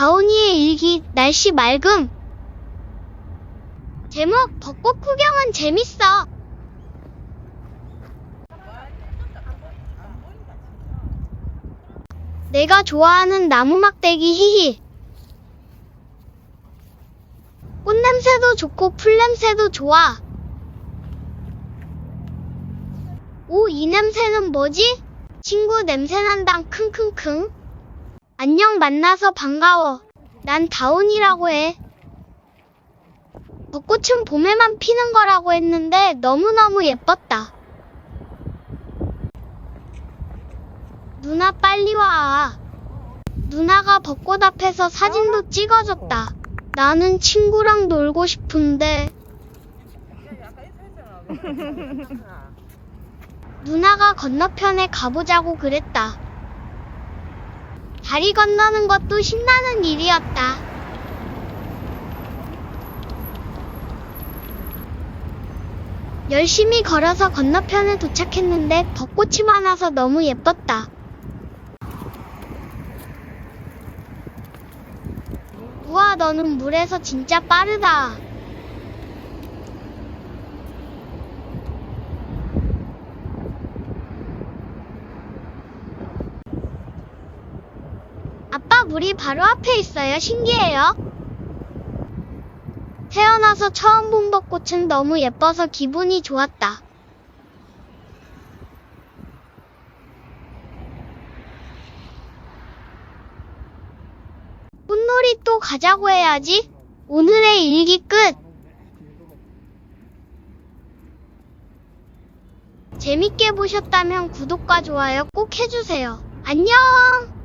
다온이의 일기, 날씨 맑음. 제목, 벚꽃 구경은 재밌어. 내가 좋아하는 나무 막대기 히히. 꽃냄새도 좋고 풀냄새도 좋아. 오, 이 냄새는 뭐지? 친구 냄새난다, 킁킁킁. 안녕, 만나서 반가워. 난 다운이라고 해. 벚꽃은 봄에만 피는 거라고 했는데 너무너무 예뻤다. 누나 빨리 와. 누나가 벚꽃 앞에서 사진도 찍어줬다. 나는 친구랑 놀고 싶은데 누나가 건너편에 가보자고 그랬다. 다리 건너는 것도 신나는 일이었다. 열심히 걸어서 건너편에 도착했는데 벚꽃이 많아서 너무 예뻤다. 우와, 너는 물에서 진짜 빠르다. 아빠, 물이 바로 앞에 있어요. 신기해요. 태어나서 처음 본 벚꽃은 너무 예뻐서 기분이 좋았다. 꽃놀이 또 가자고 해야지. 오늘의 일기 끝. 재밌게 보셨다면 구독과 좋아요 꼭 해주세요. 안녕!